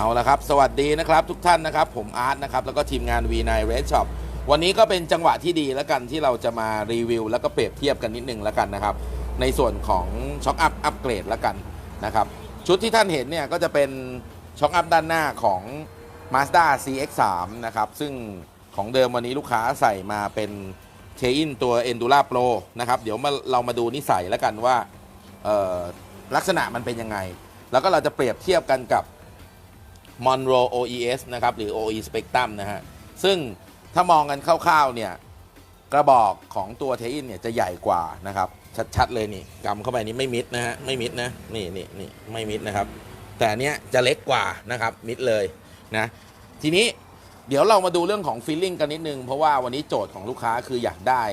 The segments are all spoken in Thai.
เอาละครับ สวัสดีนะครับทุกท่านนะครับ ผมอาร์ตนะครับ แล้วก็ทีมงาน V9 Red Shop วันนี้ก็เป็นจังหวะที่ดีแล้วกันที่เราจะมารีวิว แล้วก็เปรียบเทียบกันนิดนึงแล้วกันนะครับ ในส่วนของช็อคอัพอัปเกรดแล้วกันนะครับ ชุดที่ท่านเห็นเนี่ยก็จะเป็นช็อคอัพด้านหน้าของ Mazda CX3 นะครับ ซึ่งของเดิมวันนี้ลูกค้าใส่มาเป็นเทอินตัว Endura Pro นะครับ เดี๋ยวมาเรามาดูนิสัยแล้วกันว่าลักษณะมันเป็นยังไง แล้วก็เราจะเปรียบเทียบกันกับ Monroe OES นะครับ หรือ OE Spectrum นะฮะ ซึ่งถ้ามองกันคร่าวๆเนี่ย กระบอกของตัวเทอินเนี่ยจะใหญ่กว่านะครับ ชัดๆเลยนี่กำเข้าไปนี่ไม่มิดนะฮะ ไม่มิดนะ นี่นี่นี่ไม่มิดนะครับ แต่เนี้ยจะเล็กกว่านะครับ มิดเลยนะ ทีนี้เดี๋ยวเรามาดูเรื่องของฟีลลิ่งกันนิดนึง เพราะว่าวันนี้โจทย์ของลูกค้าคืออยากได้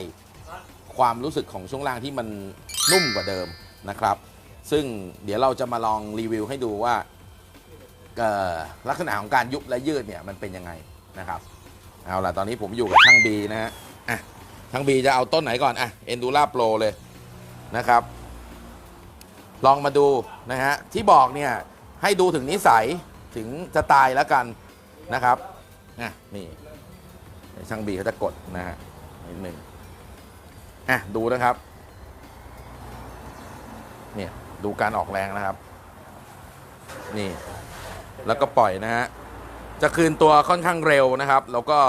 ความรู้สึกของช่วงล่างที่มันนุ่มกว่าเดิมนะครับ ซึ่งเดี๋ยวเราจะมาลองรีวิวให้ดูว่า ลักษณะของการยุบและยืดเนี่ยมันเป็นยังไงนะครับเอาล่ะตอนนี้ผมอยู่กับช่างบีนะฮะอะช่างบีจะเอาต้นไหนก่อนอะ Endura Pro เลยนะครับ ลองมาดูนะฮะที่บอกเนี่ยให้ดูถึงนิสัยถึงสไตล์แล้วกันนะครับอะนี่ช่างบีเขาจะกดนะฮะนิดหนึ่งอะดูนะครับเนี่ยดูการออกแรงนะครับ นี่ แล้วก็ปล่อยนะฮะ จะคืนตัวค่อนข้างเร็วนะครับ แล้วก็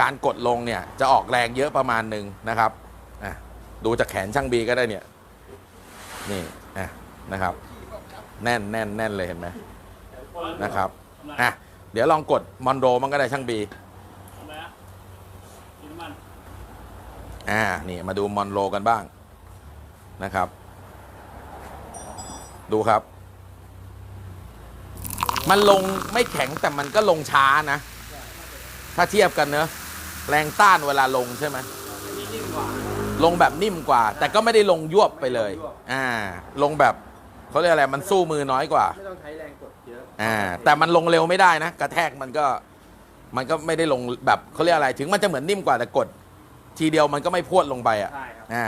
การกดลงเนี่ยจะออกแรงเยอะประมาณหนึ่งนะครับดูจากแขนช่างบีก็ได้เนี่ย นี่อะนะครับ แน่นแน่นแน่นเลยเห็นไหมนะครับอะเดี๋ยวลองกดมอนโรมันก็ได้ช่างบีอะกินน้ำมันอ่านี่มาดูมอนโรกันบ้างนะครับ ดูครับ มันลงไม่แข็งแต่มันก็ลงช้านะ ถ้าเทียบกันเนอะแรงต้านเวลาลงใช่ไหมอันนี้นิ่มกว่าลงแบบนิ่มกว่า แต่ก็ไม่ได้ลงยวบไปเลย อ่า ลงแบบเขาเรียกอะไรมันสู้มือน้อยกว่าไม่ต้องใช้แรงกดเยอะอ่าแต่มันลงเร็วไม่ได้นะ กระแทกมันก็มันก็ไม่ได้ลงแบบเขาเรียกอะไร ถึงมันจะเหมือนนิ่มกว่าแต่กด ทีเดียวมันก็ไม่พรวดลงไปอะใช่ครับอ่า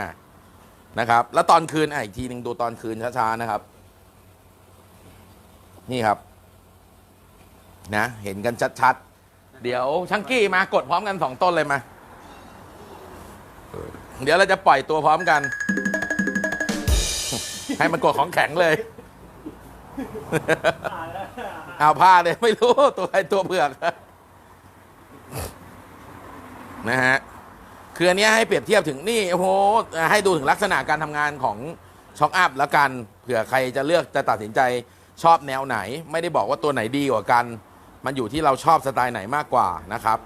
นะครับ แล้วตอนคืนอะอีกทีหนึ่งดูตอนคืนช้าๆนะครับ นี่ครับ นะเห็นกันชัดๆ เดี๋ยวชังกี้มากดพร้อมกันสองต้นเลยมา เดี๋ยวเราจะปล่อยตัวพร้อมกัน ให้มันกดของแข็งเลยอ่าแล้วเอาผ้าเลยไม่รู้ตัวใครตัวเผือกนะฮะคืออันเนี้ยให้เปรียบเทียบถึงนี่โอ้โหให้ดูถึงลักษณะการทำงานของช็อคอัพแล้วกันเผื่อใครจะเลือกจะตัดสินใจชอบแนวไหน ไม่ได้บอกว่าตัวไหนดีกว่ากัน มันอยู่ที่เราชอบสไตล์ไหนมากกว่านะครับ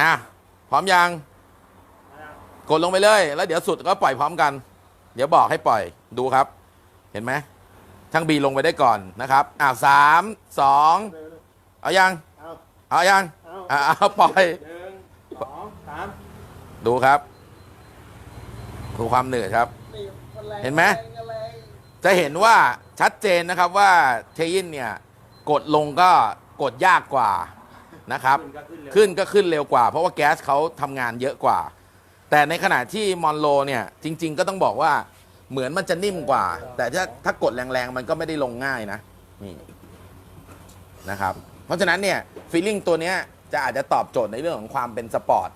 อะพร้อมยังกดลงไปเลย แล้วเดี๋ยวสุดก็ปล่อยพร้อมกัน เดี๋ยวบอกให้ปล่อยดูครับ เห็นไหมช่างบีลงไปได้ก่อนนะครับอ่าสามสองเอายังเอาเอายังเอาอ่าเอาปล่อยหนึ่งสองสามดูครับดูความเหนื่อยครับ เห็นไหมจะเห็นว่าชัดเจนนะครับว่าเทยินเนี่ย กดลงก็กดยากกว่านะครับขึ้นก็ขึ้นเร็วขึ้นก็ขึ้นเร็วกว่า เพราะว่าแก๊สเขาทำงานเยอะกว่า แต่ในขณะที่มอนโลเนี่ยจริง ๆ ก็ต้องบอกว่าเหมือนมันจะนิ่มกว่า แต่ถ้าถ้ากดแรงๆ มันก็ไม่ได้ลงง่ายนะนี่นะครับเพราะฉะนั้นเนี่ยฟีลลิ่งตัวเนี้ยจะอาจจะตอบโจทย์ในเรื่องของความเป็นสปอร์ต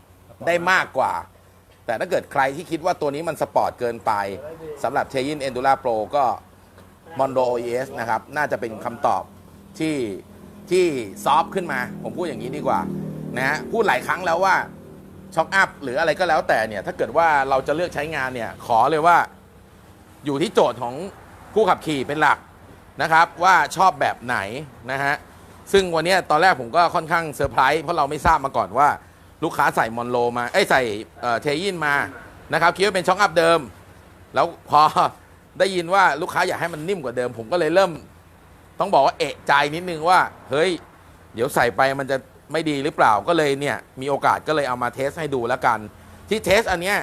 ได้มากกว่า แต่ถ้าเกิดใครที่คิดว่าตัวนี้มันสปอร์ตเกินไปสำหรับเทยินเอนดูราโปรก็มอนโ o OES นะครับ น่าจะเป็นคำตอบ ที่ที่ซอฟต์ขึ้นมา ผมพูดอย่างนี้ดีกว่านะฮะพูดหลายครั้งแล้วว่าช็อคอัพหรืออะไรก็แล้วแต่เนี่ยถ้าเกิดว่าเราจะเลือกใช้งานเนี่ยขอเลยว่าอยู่ที่โจทย์ของผู้ขับขี่เป็นหลักนะครับ ว่าชอบแบบไหนนะฮะซึ่งวันนี้ตอนแรกผมก็ค่อนข้างเซอร์ไพรส์เพราะเราไม่ทราบมาก่อนว่าลูกค้าใส่มอนโลมาเอ้ยใส่เออเทยินมานะครับคิดว่าเป็นช็อคอัพเดิม แล้วพอได้ยินว่าลูกค้าอยากให้มันนิ่มกว่าเดิม ผมก็เลยเริ่ม ต้องบอกว่าเอะใจนิดนึงว่า เฮ้ย เดี๋ยวใส่ไปมันจะไม่ดีหรือเปล่าก็เลยเนี่ย มีโอกาสก็เลยเอามาเทสให้ดูแล้วกัน ที่เทสอันเนี้ย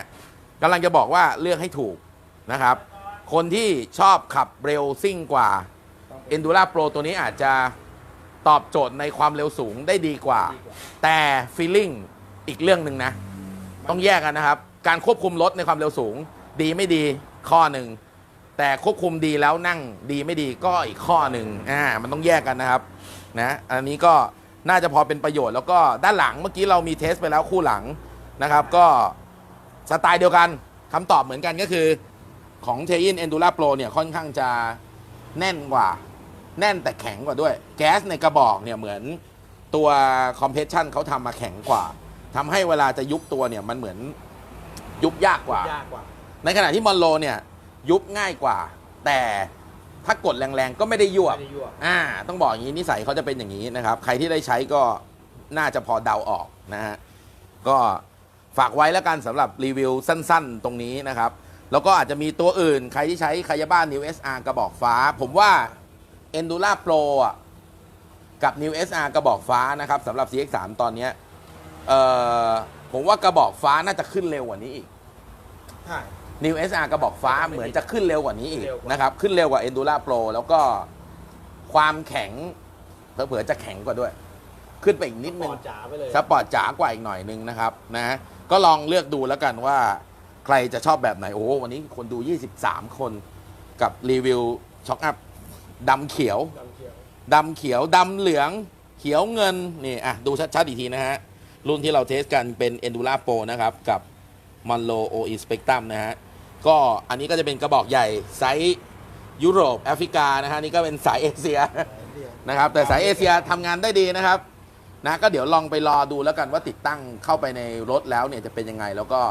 กำลังจะบอกว่าเลือกให้ถูกนะครับ คนที่ชอบขับเร็วซิ่งกว่า Endura Pro ตัวนี้อาจจะตอบโจทย์ในความเร็วสูงได้ดีกว่า แต่ feeling อีกเรื่องหนึ่งนะ ต้องแยกกันนะครับ การควบคุมรถในความเร็วสูง ดีไม่ดีข้อหนึ่ง แต่ควบคุมดีแล้วนั่งดีไม่ดีก็อีกข้อหนึ่งอ่ามันต้องแยกกันนะครับนะอันนี้ก็น่าจะพอเป็นประโยชน์แล้วก็ด้านหลังเมื่อกี้เรามีเทสไปแล้วคู่หลังนะครับ ก็สไตล์เดียวกันคำตอบเหมือนกันก็คือของเทอินเอนดู r าโปรเนี่ยค่อนข้างจะแน่นกว่า แน่นแต่แข็งกว่าด้วย แก๊สในกระบอกเนี่ยเหมือนตัวคอมเพรสชันเขาทำมาแข็งกว่าทำให้เวลาจะยุบตัวเนี่ยมันเหมือนยุบยากกว่ายากกว่าในขณะที่มอนโลเนี่ย ยุบง่ายกว่า แต่ถ้ากดแรงๆก็ไม่ได้ยวบไม่ได้ยั่ว อ่า ต้องบอกอย่างนี้นิสัยเขาจะเป็นอย่างนี้นะครับ ใครที่ได้ใช้ก็น่าจะพอเดาออกนะฮะก็ฝากไว้แล้วกันสำหรับรีวิวสั้นๆ ตรงนี้นะครับ แล้วก็อาจจะมีตัวอื่น ใครที่ใช้คายาบ้าน New SR กระบอกฟ้า ผมว่า Endura Pro อะกับ New SR กระบอกฟ้านะครับสำหรับ CX3 ตอนเนี้ยเอ่อผมว่ากระบอกฟ้าน่าจะขึ้นเร็วกว่านี้อีก ใช่ New SR กระบอกฟ้าเหมือนจะขึ้นเร็วกว่านี้อีกเร็วกว่านะครับขึ้นเร็วกว่า Endura Pro แล้วก็ความแข็งเผลอๆจะแข็งกว่าด้วย ขึ้นไปอีกนิดปนึองดจ๋าไปเลยสปอร์ตจ๋ากว่าอีกหน่อยนึงนะครับนะก็ลองเลือกดูแล้วกันว่าใครจะชอบแบบไหนโอ้โหวันนี้คนดู 23 คนกับรีวิวช็อคอัพดำเขียวดำเขียวดำเขียวดำเหลืองเขียวเงินนี่อะดูชัดๆอีกทีนะฮะรุ่นที่เราเทสกันเป็น Endura Pro นะครับ กับ Monlo OE Spectrum นะฮะ ก็อันนี้ก็จะเป็นกระบอกใหญ่ไซส์ยุโรปแอฟริกานะฮะนี่ก็เป็นสายเอเชียนะครับแต่สายเอเชียทำงานได้ดีนะครับนะก็เดี๋ยวลองไปรอดูแล้วกันว่าติดตั้งเข้าไปในรถแล้วเนี่ยจะเป็นยังไง แล้วก็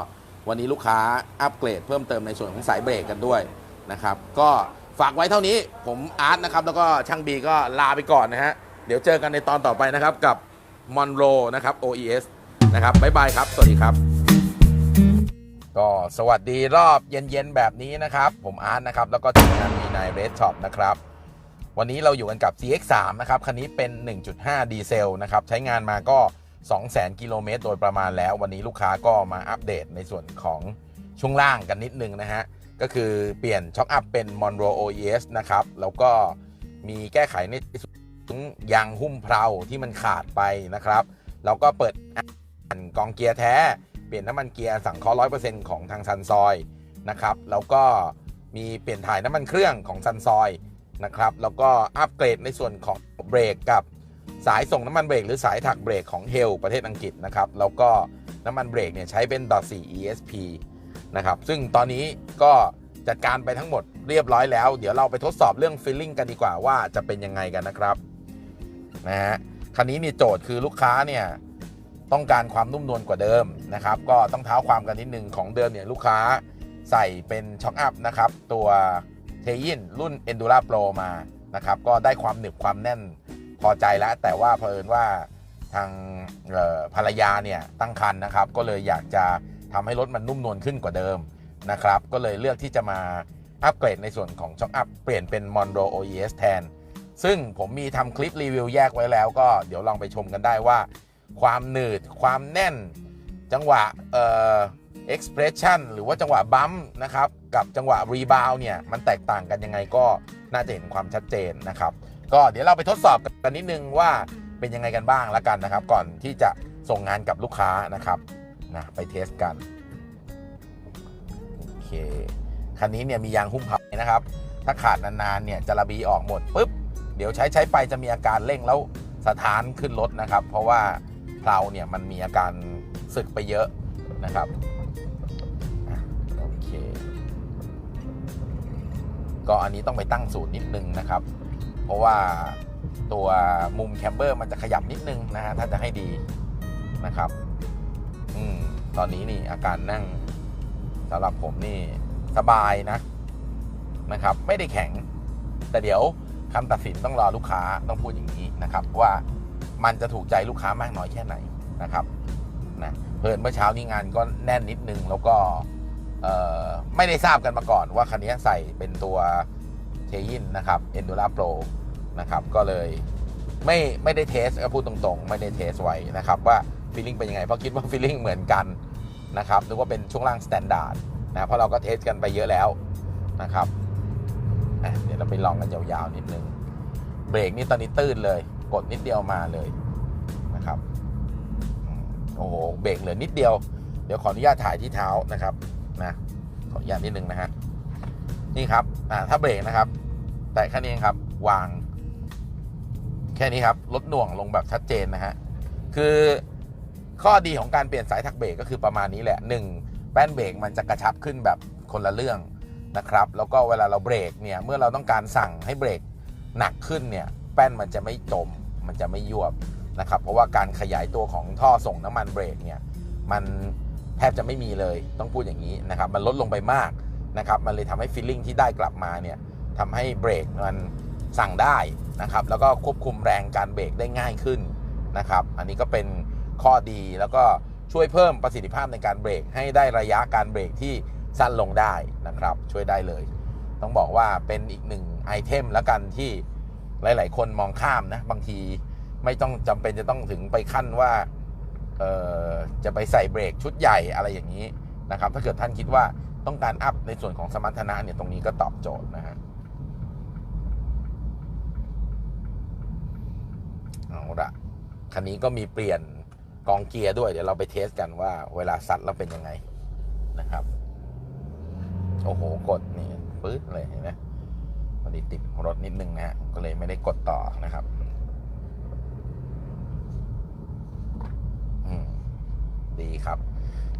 วันนี้ลูกค้าอัปเกรดเพิ่มเติมในส่วนของสายเบรกกันด้วยนะครับก็ฝากไว้เท่านี้ผมอาร์ตนะครับแล้วก็ช่างบีก็ลาไปก่อนนะฮะเดี๋ยวเจอกันในตอนต่อไปนะครับกับ Monro นะครับ OES นะครับบ๊ายบายครับ สวัสดีครับ ก็สวัสดีรอบเย็นๆแบบนี้นะครับ ผมอาร์ตนะครับ แล้วก็ทีมงานมีนายเรดช็อปนะครับ วันนี้เราอยู่กันกับ CX3 นะครับคันนี้เป็น 1.5 ดีเซลนะครับ ใช้งานมาก็ 200,000 กิโลเมตรโดยประมาณแล้ว วันนี้ลูกค้าก็มาอัปเดตในส่วนของช่วงล่างกันนิดนึงนะฮะ ก็คือเปลี่ยนช็อคอัพเป็น Monroe OES นะครับ แล้วก็มีแก้ไขในส่วนของยางหุ้มเพลาที่มันขาดไปนะครับ แล้วก็เปิดอันกองเกียร์แท้ เปลี่ยนน้ำมันเกียร์สังเคราะห์100%ของทางซันซอยนะครับ แล้วก็มีเปลี่ยนถ่ายน้ำมันเครื่องของซันซอยนะครับ แล้วก็อัปเกรดในส่วนของเบรกกับสายส่งน้ำมันเบรกหรือสายถักเบรกของเฮลประเทศอังกฤษนะครับ แล้วก็น้ำมันเบรกเนี่ยใช้เป็นดอ4 ESP นะครับ ซึ่งตอนนี้ก็จัดการไปทั้งหมดเรียบร้อยแล้ว เดี๋ยวเราไปทดสอบเรื่องฟิลลิ่งกันดีกว่าว่าจะเป็นยังไงกันนะครับนะฮะคันนี้นี่โจทย์คือลูกค้าเนี่ย ต้องการความนุ่มนวลกว่าเดิมนะครับ ก็ต้องเท้าความกันนิดนึงของเดิมเนี่ยลูกค้าใส่เป็นช็อคอัพนะครับ ตัวเทยินรุ่น Endura Pro มานะครับ ก็ได้ความหนึบความแน่นพอใจแล้ว แต่ว่าเผอิญว่าทางภรรยาเนี่ยตั้งครรภ์นะครับ ก็เลยอยากจะทำให้รถมันนุ่มนวลขึ้นกว่าเดิมนะครับ ก็เลยเลือกที่จะมาอัปเกรดในส่วนของช็อคอัพเปลี่ยนเป็น Monro OES แทน ซึ่งผมมีทำคลิปรีวิวแยกไว้แล้วก็เดี๋ยวลองไปชมกันได้ว่า ความหนืด ความแน่น จังหวะเอ่อ expression หรือว่าจังหวะบัมนะครับ กับจังหวะ rebound เนี่ย มันแตกต่างกันยังไงก็น่าจะเห็นความชัดเจนนะครับ ก็เดี๋ยวเราไปทดสอบกันนิดนึงว่าเป็นยังไงกันบ้างละกันนะครับ ก่อนที่จะส่งงานกับลูกค้านะครับนะไปเทสกันโอเคคันนี้เนี่ยมียางหุ้มพับนะครับ ถ้าขาดนานๆเนี่ยจะระบีออกหมดปุ๊บเดี๋ยวใช้ใช้ไปจะมีอาการเร่งแล้วสถานขึ้นรถนะครับ เพราะว่า เพลาเนี่ยมันมีอาการสึกไปเยอะนะครับโอเคก็อันนี้ต้องไปตั้งสูตรนิดนึงนะครับ เพราะว่าตัวมุมแคมเบอร์มันจะขยับนิดนึงนะฮะถ้าจะให้ดีนะครับอืมตอนนี้นี่อาการนั่งสำหรับผมนี่สบายนะนะครับ ไม่ได้แข็ง แต่เดี๋ยวคำตัดสินต้องรอลูกค้าต้องพูดอย่างนี้นะครับว่า มันจะถูกใจลูกค้ามากน้อยแค่ไหนนะครับนะเพิ่นเมื่อเช้านี้งานก็แน่นนิดนึงแล้วก็เออไม่ได้ทราบกันมาก่อนว่าคันนี้ใส่เป็นตัวเทยินนะครับ Endura Pro นะครับก็เลยไม่ไม่ได้เทสก็พูดตรงๆ ไม่ได้เทสไว้นะครับว่าฟีลลิ่งเป็นยังไงเพราะคิดว่าฟีลลิ่งเหมือนกันนะครับนึกว่าเป็นช่วงล่างสแตนดาร์ดนะเพราะเราก็เทสกันไปเยอะแล้วนะครับเดี๋ยวเราไปลองกันยาวๆนิดนึงเบรกนี่ตอนนี้ตื้นเลย กดนิดเดียวมาเลยนะครับโอ้โหเบรกเหลือนิดเดียว เดี๋ยวขออนุญาตถ่ายที่เท้านะครับนะขออนุญาตนิดนึงนะฮะนี่ครับอ่าถ้าเบรกนะครับ แต่แค่นี้ครับวาง แค่นี้ครับลดหน่วงลงแบบชัดเจนนะฮะคือข้อดีของการเปลี่ยนสายถักเบรกก็คือประมาณนี้แหละหนึ่งแป้นเบรกมันจะกระชับขึ้นแบบคนละเรื่องนะครับ แล้วก็เวลาเราเบรกเนี่ยเมื่อเราต้องการสั่งให้เบรกหนักขึ้นเนี่ยแป้นมันจะไม่จม มันจะไม่ยวบนะครับเพราะว่าการขยายตัวของท่อส่งน้ำมันเบรกเนี่ยมันแทบจะไม่มีเลยต้องพูดอย่างนี้นะครับมันลดลงไปมากนะครับมันเลยทำให้ฟีลลิ่งที่ได้กลับมาเนี่ยทำให้เบรกมันสั่งได้นะครับแล้วก็ควบคุมแรงการเบรกได้ง่ายขึ้นนะครับอันนี้ก็เป็นข้อดีแล้วก็ช่วยเพิ่มประสิทธิภาพในการเบรกให้ได้ระยะการเบรกที่สั้นลงได้นะครับช่วยได้เลย ต้องบอกว่าเป็นอีกหนึ่งไอเทมแล้วกันที่ หลาย ๆ คนมองข้ามนะ บางทีไม่ต้องจำเป็นจะต้องถึงไปขั้นว่าจะไปใส่เบรกชุดใหญ่อะไรอย่างนี้นะครับ ถ้าเกิดท่านคิดว่าต้องการอัพในส่วนของสมรรถนะเนี่ยตรงนี้ก็ตอบโจทย์นะฮะเอาละคันนี้ก็มีเปลี่ยนกองเกียร์ด้วย เดี๋ยวเราไปเทสกันว่าเวลาซัดแล้วเป็นยังไงนะครับ โอ้โห กดนี่ปื๊ดเลยเห็นไหม อดีติดรถนิดนึงนะฮะก็เลยไม่ได้กดต่อนะครับอืมดีครับ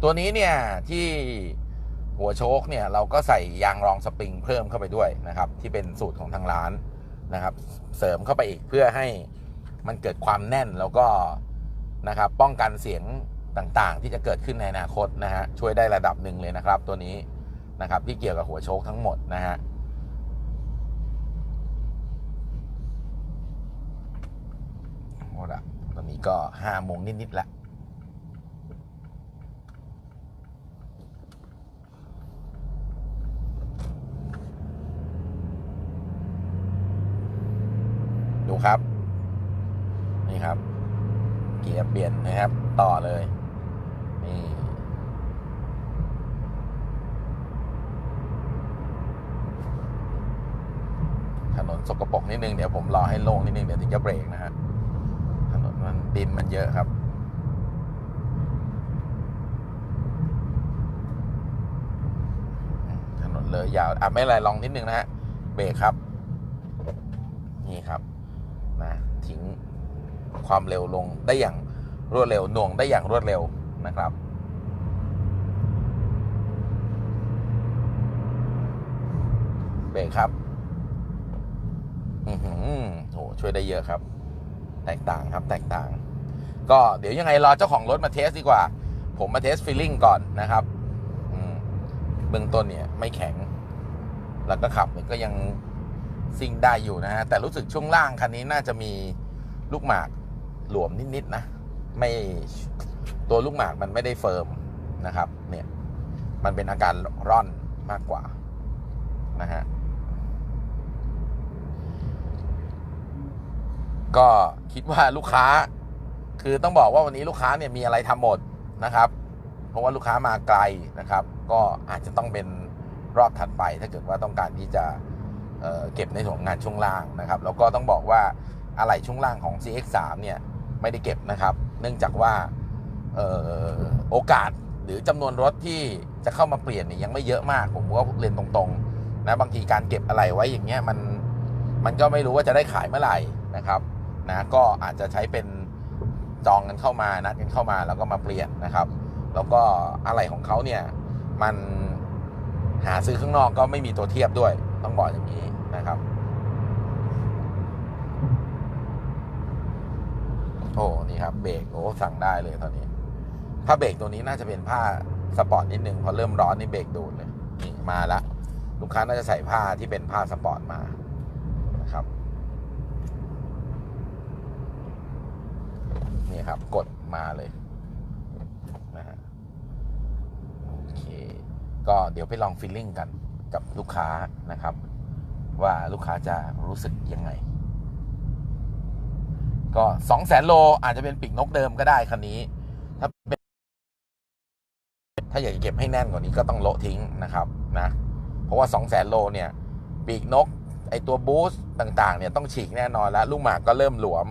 ตัวนี้เนี่ยที่หัวโชคเนี่ยเราก็ใส่ยางรองสปริงเพิ่มเข้าไปด้วยนะครับ ที่เป็นสูตรของทางร้านนะครับ เสริมเข้าไปอีกเพื่อให้มันเกิดความแน่นแล้วก็นะครับ ป้องกันเสียงต่างๆ ที่จะเกิดขึ้นในอนาคตนะฮะช่วยได้ระดับหนึ่งเลยนะครับ ตัวนี้นะครับที่เกี่ยวกับหัวโชคทั้งหมดนะฮะ หมดอะตอนนี้ก็ห้าโมงนิดๆแล้วดูครับ นี่ครับ เกียร์เปลี่ยนนะครับ ต่อเลย นี่ถนนสกปรกนิดนึง เดี๋ยวผมรอให้โล่งนิดนึง เดี๋ยวถึงจะเบรกนะฮะถนนมัน ดินมันเยอะครับ ถนนเลยยาว อะ ไม่ไรลองนิดนึงนะฮะ เบรกครับ นี่ครับ นะทิ้งความเร็วลงได้อย่างรวดเร็วหน่วงได้อย่างรวดเร็วนะครับเบรกครับ อือหือโหช่วยได้เยอะครับ แตกต่างครับแตกต่าง ก็เดี๋ยวยังไงรอเจ้าของรถมาเทสดีกว่า ผมมาเทสฟีลลิ่งก่อนนะครับเบื้องต้นเนี่ยไม่แข็ง แล้วก็ขับเนี่ยก็ยังซิ่งได้อยู่นะฮะ แต่รู้สึกช่วงล่างคันนี้น่าจะมีลูกหมากหลวมนิดๆนะ ไม่ตัวลูกหมากมันไม่ได้เฟิร์มนะครับ เนี่ย มันเป็นอาการร่อนมากกว่านะฮะ ก็คิดว่าลูกค้า คือต้องบอกว่าวันนี้ลูกค้าเนี่ยมีอะไรทำหมดนะครับ เพราะว่าลูกค้ามาไกลนะครับ ก็อาจจะต้องเป็นรอบถัดไป ถ้าเกิดว่าต้องการที่จะเเก็บในส่วนงานช่วงล่างนะครับ แล้วก็ต้องบอกว่าอะไหล่ช่วงล่างของ CX3 เนี่ยไม่ได้เก็บนะครับ เนื่องจากว่าออโอกาสหรือจำนวนรถที่จะเข้ามาเปลี่ยนเนี่ยยังไม่เยอะมาก ผมก็เรียนตรงๆนะบางทีการเก็บอะไรไว้อย่างเงี้ยมันมันก็ไม่รู้ว่าจะได้ขายเมื่อไหร่นะครับ นะก็อาจจะใช้เป็นจองกันเข้ามานัดกันเข้ามาแล้วก็มาเปลี่ยนนะครับ แล้วก็อะไรของเขาเนี่ยมันหาซื้อข้างนอกก็ไม่มีตัวเทียบด้วย ต้องบอกอย่างนี้นะครับ โอ้นี่ครับเบรกโอ้สั่งได้เลยตอนนี้ถ้าเบรกตัวนี้น่าจะเป็นผ้าสปอร์ตนิดนึงพอเริ่มร้อนนี่เบรกดูดเลยนี่มาละลูกค้าน่าจะใส่ผ้าที่เป็นผ้าสปอร์ตมานะครับ นี่ครับ กดมาเลยนะฮะโอเค ก็เดี๋ยวไปลองฟีลลิ่งกันกับลูกค้านะครับ ว่าลูกค้าจะรู้สึกยังไง ก็สองแสนโลอาจจะเป็นปีกนกเดิมก็ได้คันนี้ ถ้าเป็นถ้าอยากจะเก็บให้แน่นกว่านี้ก็ต้องโละทิ้งนะครับนะ เพราะว่าสองแสนโลเนี่ย ปีกนก ไอตัวบูสต์ต่าง ๆ เนี่ย ต้องฉีกแน่นอนแล้ว ลูกหมากก็เริ่มหลวม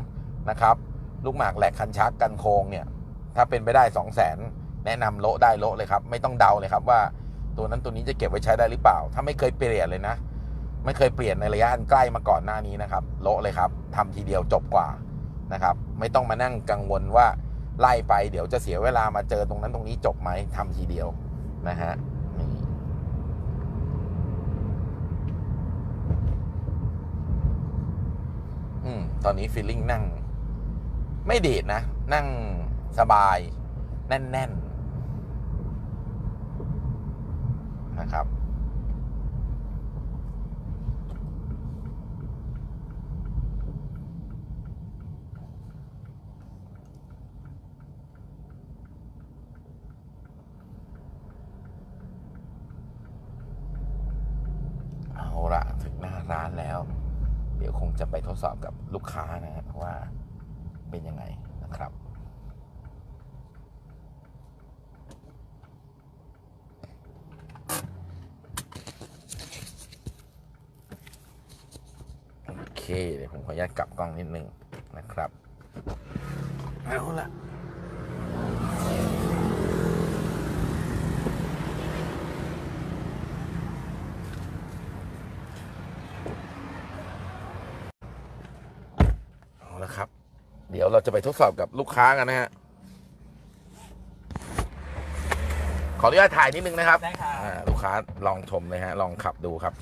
นะครับ ลูกหมากแหลกคันชักกันโค้งเนี่ย ถ้าเป็นไปได้สองแสนแนะนำโละได้โละเลยครับ ไม่ต้องเดาเลยครับว่าตัวนั้นตัวนี้จะเก็บไว้ใช้ได้หรือเปล่า ถ้าไม่เคยเปลี่ยนเลยนะ ไม่เคยเปลี่ยนในระยะอันใกล้มาก่อนหน้านี้นะครับโละเลยครับทำทีเดียวจบกว่านะครับ ไม่ต้องมานั่งกังวลว่าไล่ไปเดี๋ยวจะเสียเวลามาเจอตรงนั้นตรงนี้จบไหมทำทีเดียวนะฮะนี่ตอนนี้ฟีลลิ่งนั่ง ไม่ดีดนะ นั่งสบาย แน่น ๆ นะครับ เอาละถึงหน้าร้านแล้ว เดี๋ยวคงจะไปทดสอบกับลูกค้านะฮะว่าเป็นยังไงนะครับ โอ เคเดี๋ยวผมขออนุญาตกลับกล้องนิดนึงนะครับเอาละเอาละครับ เดี๋ยวเราจะไปทดสอบกับลูกค้ากันนะฮะ ขออนุญาตถ่ายนิดนึงนะครับ ได้ครับ อ่าลูกค้าลองชมเลยฮะ ลองขับดูครับ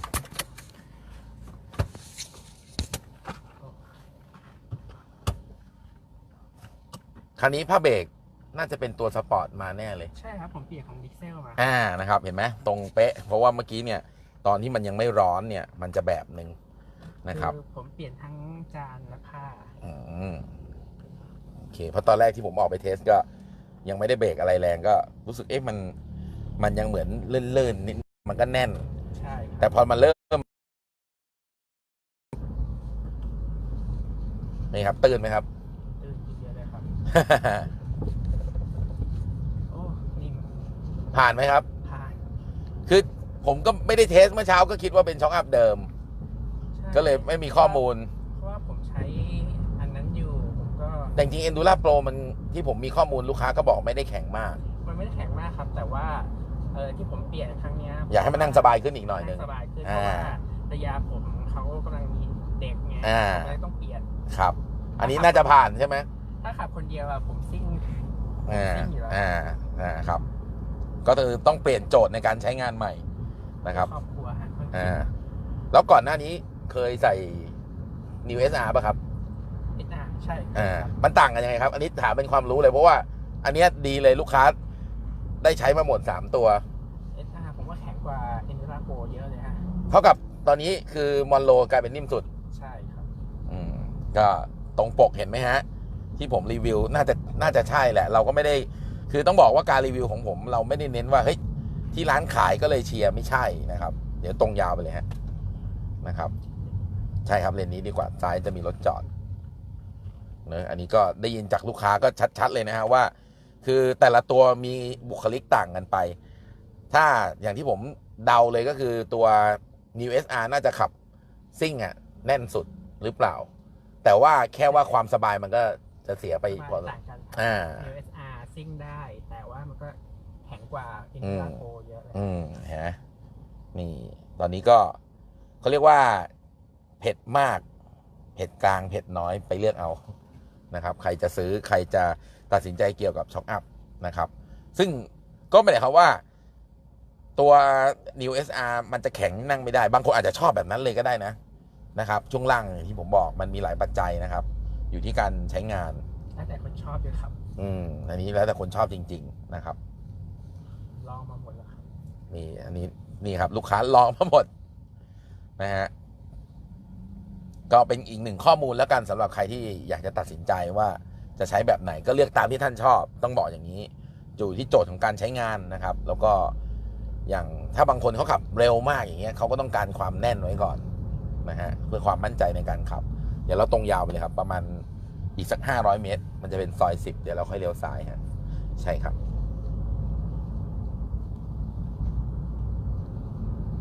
คันนี้ผ้าเบรกน่าจะเป็นตัวสปอร์ตมาแน่เลย ใช่ครับ ผมเปลี่ยนของดิเซลมา อ่านะครับ เห็นไหมตรงเป๊ะ เพราะว่าเมื่อกี้เนี่ย ตอนที่มันยังไม่ร้อนเนี่ย มันจะแบบหนึ่งนะครับ อผมเปลี่ยนทั้งจานและผ้า อืมโอเคเพราะตอนแรกที่ผมออกไปเทสก็ ยังไม่ได้เบรกอะไรแรงก็รู้สึกเอ๊ะมัน มันยังเหมือนเลื่อนๆนิดมันก็แน่น ใช่ครับแต่พอมันเริ่มนี่ครับ ตื่นไหมครับ โอ้นิ่มผ่านไหมครับ ผ่านคือผมก็ไม่ได้เทสเมื่อเช้าก็คิดว่าเป็นช็อคอัพเดิม ใช่ก็เลยไม่มีข้อมูล เพราะว่าผมใช้อันนั้นอยู่ ผมก็ แต่จริงๆ Endura Pro มันที่ผมมีข้อมูลลูกค้าก็บอกไม่ได้แข็งมาก มันไม่ได้แข็งมากครับ แต่ว่าเออที่ผมเปลี่ยนครั้งเนี้ยอยากให้มันนั่งสบายขึ้นอีกหน่อยหนึง งสบายขึ้นเพอ่าราะว่าระยะผมเขากำลังมีเด็กไงอ่าผมเลยต้องเปลี่ยน ครับ อันนี้น่าจะผ่านใช่ไหม ถ้าขับคนเดียวอะผมซิ่งอ่าซิ่งอยู่แล้วอ่าอ่าครับ ก็คือต้องเปลี่ยนโจทย์ในการใช้งานใหม่นะครับครอบครัวฮะอ่าแล้วก่อนหน้านี้เคยใส่ New SR ป่ะครับเอ็ดอาใช่อ่าครับมันต่างกันยังไงครับ อันนี้ถามเป็นความรู้เลยเพราะว่า อันเนี้ยดีเลยลูกค้า ได้ใช้มาหมดสามตัว เอ็ดอาผมว่าแข็งกว่าเอ็นดูราโกเยอะเลยฮะเท่ากับตอนนี้คือมอนโลกลายเป็นนิ่มสุด ใช่ครับ อืมก็ตรงปกเห็นไหมฮะ ที่ผมรีวิวน่าจะน่าจะใช่แหละ เราก็ไม่ได้คือต้องบอกว่าการรีวิวของผม เราไม่ได้เน้นว่าเฮ้ยที่ร้านขายก็เลยเชียร์ไม่ใช่นะครับ เดี๋ยวตรงยาวไปเลยฮะนะครับ ใช่ครับเลนนี้ดีกว่าซ้ายจะมีรถจอดเนะอันนี้ก็ได้ยินจากลูกค้าก็ชัด ๆ เลยนะฮะว่า คือแต่ละตัวมีบุคลิกต่างกันไป ถ้าอย่างที่ผมเดาเลยก็คือตัว New SR น่าจะขับซิ่งอะแน่นสุดหรือเปล่า แต่ว่าแค่ว่าความสบายมันก็ จะเสียไปพอมาต่างกัน อ่า USR ซิ่งได้ แต่ว่ามันก็แข็งกว่าเอ็นดูราโกเยอะเลยอืมฮะนี่ ตอนนี้ก็เขาเรียกว่า เผ็ดมาก เผ็ดกลาง เผ็ดน้อยไปเลือกเอานะครับ ใครจะซื้อใครจะตัดสินใจเกี่ยวกับช็อคอัพนะครับ ซึ่งก็ไม่ได้ครับว่า ตัว New SR มันจะแข็งนั่งไม่ได้ บางคนอาจจะชอบแบบนั้นเลยก็ได้นะนะครับ ช่วงล่างอย่างที่ผมบอกมันมีหลายปัจจัยนะครับ อยู่ที่การใช้งานแล้วแต่คนชอบด้วยครับ อืมอันนี้แล้วแต่คนชอบจริง ๆ นะครับ ลองมาหมดแล้วครับนี่อันนี้นี่ครับ ลูกค้าลองมาหมด นะฮะก็เป็นอีกหนึ่งข้อมูลแล้วกันสำหรับใครที่อยากจะตัดสินใจว่าจะใช้แบบไหนก็เลือกตามที่ท่านชอบ ต้องบอกอย่างนี้อยู่ที่โจทย์ของการใช้งานนะครับ แล้วก็อย่างถ้าบางคนเขาขับเร็วมากอย่างเงี้ยเขาก็ต้องการความแน่นไว้ก่อนนะฮะเพื่อความมั่นใจในการขับ เดี๋ยวเราตรงยาวไปเลยครับ ประมาณอีกสักห้าร้อยเมตร มันจะเป็นซอยสิบเดี๋ยวเราค่อยเลี้ยวซ้ายฮะใช่ครับ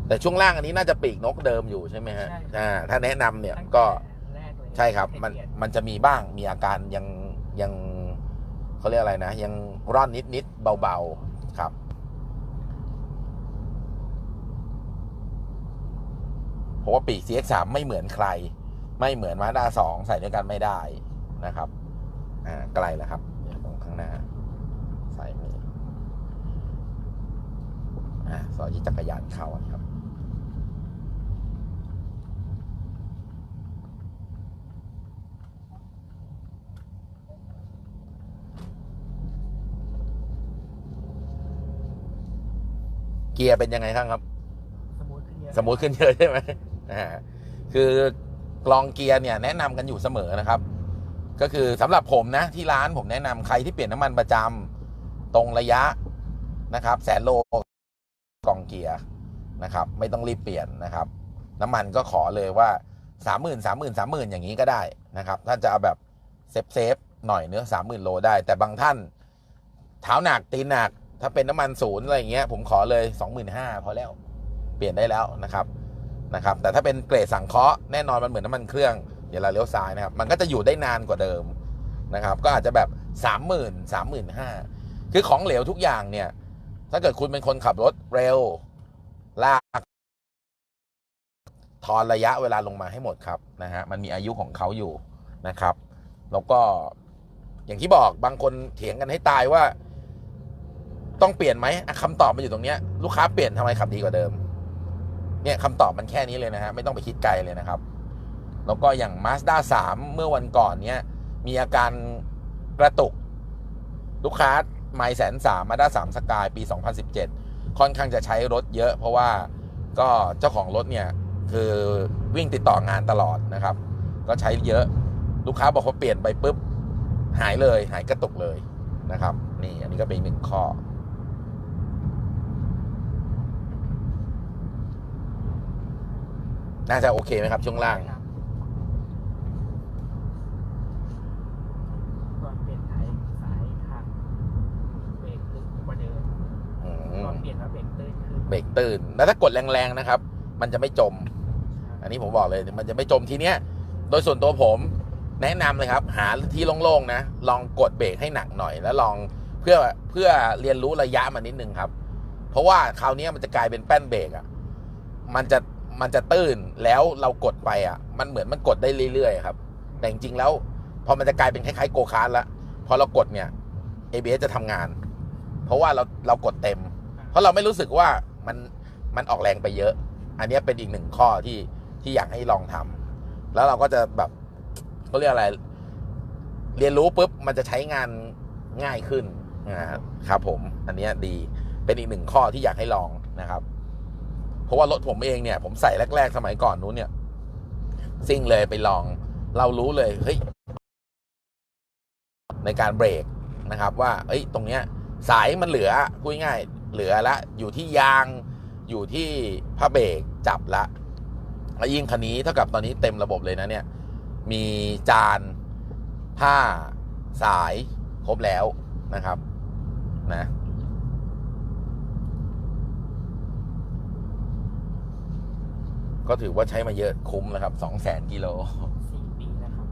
แต่ช่วงล่างอันนี้น่าจะปีกนกเดิมอยู่ใช่ไหมฮะใช่ครับอ่าถ้าแนะนำเนี่ยตั้งก็แต่แรกเลยใช่ครับมันเปลี่ยมันจะมีบ้างมีอาการยังยังเขาเรียกอะไรนะ ยังร่อนนิดนิดๆเบาๆครับราะว่าปีก CX3 ไม่เหมือนใคร ไม่เหมือนมาด้า2ใส่ด้วยกันไม่ได้นะครับอ่าไกลแล้วครับเดี๋ยวตรงข้างหน้าใส่มืออ่าซอยที่จักรยานเข้านะครับเกียร์เป็นยังไงบ้างครับ สมูทขึ้นเยอะสมูทขึ้นเยอะใช่ไหมอ่าคือ กลองเกียร์เนี่ยแนะนำกันอยู่เสมอนะครับ ก็คือสำหรับผมนะที่ร้านผมแนะนำใครที่เปลี่ยนน้ำมันประจำตรงระยะนะครับ แสนโลกลองเกียร์นะครับ ไม่ต้องรีบเปลี่ยนนะครับ น้ำมันก็ขอเลยว่าสามหมื่นสามหมื่นสามหมื่นอย่างนี้ก็ได้นะครับถ้าจะเอาแบบเซฟเซฟหน่อยเนื้อสามหมื่นโลได้ แต่บางท่านเท้าหนักตีนหนัก ถ้าเป็นน้ำมันศูนย์อะไรอย่างเงี้ยผมขอเลยสองหมื่นห้าพอแล้วเปลี่ยนได้แล้วนะครับ นะครับแต่ถ้าเป็นเกรดสังเคราะห์แน่นอนมันเหมือนน้ำมันเครื่องเดี๋ยวเราเลี้ยวซ้ายนะครับมันก็จะอยู่ได้นานกว่าเดิมนะครับก็อาจจะแบบสามหมื่นสามหมื่นห้าคือของเหลวทุกอย่างเนี่ยถ้าเกิดคุณเป็นคนขับรถเร็วลากทอนระยะเวลาลงมาให้หมดครับนะฮะมันมีอายุของเขาอยู่นะครับ แล้วก็อย่างที่บอกบางคนเถียงกันให้ตายว่า ต้องเปลี่ยนไหมอะคำตอบมันอยู่ตรงเนี้ย ลูกค้าเปลี่ยนทำไมขับดีกว่าเดิม เนี่ยคำตอบมันแค่นี้เลยนะฮะไม่ต้องไปคิดไกลเลยนะครับ แล้วก็อย่าง Mazda 3 เมื่อวันก่อนเนี้ยมีอาการกระตุก ลูกค้าไม่แสนสามมาด้าสามสกายปี 2017 ค่อนข้างจะใช้รถเยอะ เพราะว่าก็เจ้าของรถเนี่ยคือวิ่งติดต่องานตลอดนะครับ ก็ใช้เยอะลูกค้าบอกว่าเปลี่ยนไปปุ๊บ หายเลยหายกระตุกเลยนะครับ นี่อันนี้ก็เป็นหนึ่งข้อ น่าจะโอเคไหมครับ ช่วงล่างครับก่อนเปลี่ยนท้ายสายทางเบรกลึกกว่าเดิมอืมก่อนเปลี่ยนแล้วเบรกตื้นขึ้นเบรกตื่น แล้วถ้ากดแรงๆนะครับ มันจะไม่จม อันนี้ผมบอกเลยมันจะไม่จมทีเนี้ย โดยส่วนตัวผมแนะนำเลยครับ หาที่โล่งๆนะ ลองกดเบรกให้หนักหน่อย แล้วลองเพื่อเพื่อเรียนรู้ระยะมันนิดนึงครับ เพราะว่าคราวนี้มันจะกลายเป็นแป้นเบรกอะ่ะ มันจะ มันจะตื้นแล้วเรากดไปอะ มันเหมือนมันกดได้เรื่อยๆครับ แต่จริงๆแล้ว พอมันจะกลายเป็นคล้ายๆโกคาร์ทละพอเรากดเนี่ย ABS จะทำงาน เพราะว่าเราเรากดเต็ม เพราะเราไม่รู้สึกว่ามันมันออกแรงไปเยอะ อันนี้เป็นอีกหนึ่งข้อที่ที่อยากให้ลองทำแล้วเราก็จะแบบเขาเรียกอะไร เรียนรู้ปุ๊บมันจะใช้งานง่ายขึ้นนะครับผม อันนี้ดีเป็นอีกหนึ่งข้อที่อยากให้ลองนะครับ เพราะว่ารถผมเองเนี่ยผมใส่แรก ๆ สมัยก่อนนู้นเนี่ยซิ่งเลยไปลอง เรารู้เลยเฮ้ยในการเบรกนะครับ ว่าเอ้ยตรงเนี้ย สายมันเหลือพูดง่ายๆเหลือละ อยู่ที่ยางอยู่ที่ผ้าเบรกจับละแล้วยิ่งคันนี้เท่ากับตอนนี้เต็มระบบเลยนะเนี่ย มีจานผ้าสายครบแล้วนะครับ นะ ก็ถือว่าใช้มาเยอะคุ้มแล้วครับสองแสนกิโลสี่ปีนะครับ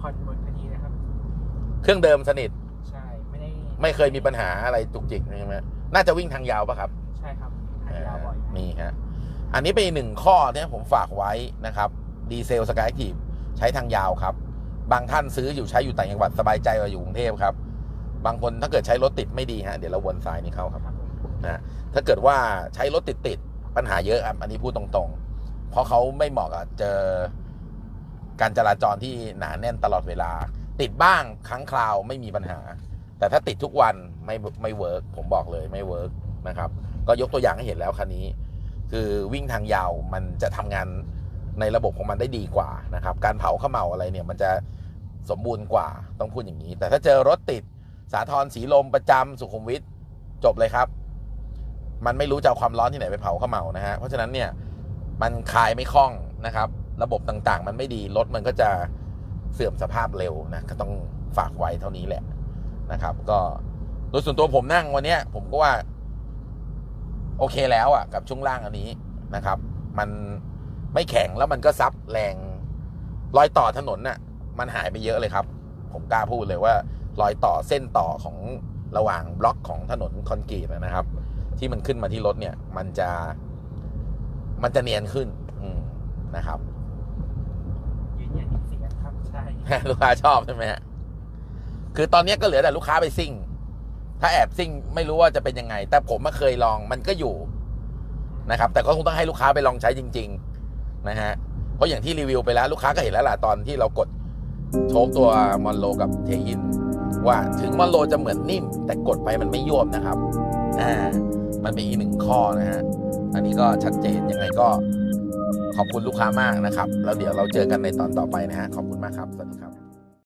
ผ่อนหมดพอดีนะครับ เครื่องเดิมสนิท ใช่ ไม่ได้ ไม่เคยมีปัญหาอะไรจุกจิกใช่ไหมน่าจะวิ่งทางยาวปะครับ ใช่ครับทางยาวบ่อยนี่ฮะอันนี้เป็นอีกหนึ่งข้อที่ผมฝากไว้นะครับ ดีเซลสกายทีฟใช้ทางยาวครับ บางท่านซื้ออยู่ใช้อยู่ต่างจังหวัดสบายใจกว่าอยู่กรุงเทพครับ บางคนถ้าเกิดใช้รถติดไม่ดีฮะเดี๋ยวเราวนซ้ายนี่เข้าครับครับผมนะถ้าเกิดว่าใช้รถติดติดๆ ปัญหาเยอะครับอันนี้พูดตรงๆ เพราะเขาไม่เหมาะกับเจอการจราจรที่หนาแน่นตลอดเวลา ติดบ้างครั้งคราวไม่มีปัญหา แต่ถ้าติดทุกวันไม่ไม่เวิร์กผมบอกเลยไม่เวิร์กนะครับ ก็ยกตัวอย่างให้เห็นแล้วคันนี้ คือวิ่งทางยาวมันจะทำงานในระบบของมันได้ดีกว่านะครับ การเผาข้าเมาอะไรเนี่ย มันจะสมบูรณ์กว่าต้องพูดอย่างนี้ แต่ถ้าเจอรถติดสาทรสีลมประจำสุขุมวิทจบเลยครับ มันไม่รู้จะเอาความร้อนที่ไหนไปเผาข้าวเมานะฮะเพราะฉะนั้นเนี่ยมันคลายไม่คล่องนะครับ ระบบต่างๆ มันไม่ดีรถมันก็จะเสื่อมสภาพเร็วนะก็ต้องฝากไว้เท่านี้แหละนะครับ ก็โดยส่วนตัวผมนั่งวันเนี้ยผมก็ว่า โอเคแล้วอะ กับช่วงล่างอันนี้นะครับ มันไม่แข็งแล้วมันก็ซับแรงรอยต่อถนนน่ะ มันหายไปเยอะเลยครับ ผมกล้าพูดเลยว่ารอยต่อเส้นต่อของระหว่างบล็อกของถนนคอนกรีตนะครับ ที่มันขึ้นมาที่รถเนี่ย มันจะ มันมันจะเนียนขึ้น อืมนะครับยืนยันอีกเสียงครับใช่ลูกค้าชอบใช่ไหมฮะคือตอนนี้ก็เหลือแต่ลูกค้าไปซิ่ง ถ้าแอบซิ่งไม่รู้ว่าจะเป็นยังไง แต่ผมมาเคยลองมันก็อยู่นะครับ แต่ก็คงต้องให้ลูกค้าไปลองใช้จริง ๆ นะฮะเพราะอย่างที่รีวิวไปแล้วลูกค้าก็เห็นแล้วล่ะตอนที่เรากดโชคตัวมอนโลกับเทอินว่าถึงมอนโลจะเหมือนนิ่ม แต่กดไปมันไม่ยวบนะครับ อ่ามันเป็นอีกหนึ่งข้อนะฮะอันนี้ก็ชัดเจนยังไงก็ขอบคุณลูกค้ามากนะครับ แล้วเดี๋ยวเราเจอกันในตอนต่อไปนะฮะขอบคุณมากครับสวัสดีครับ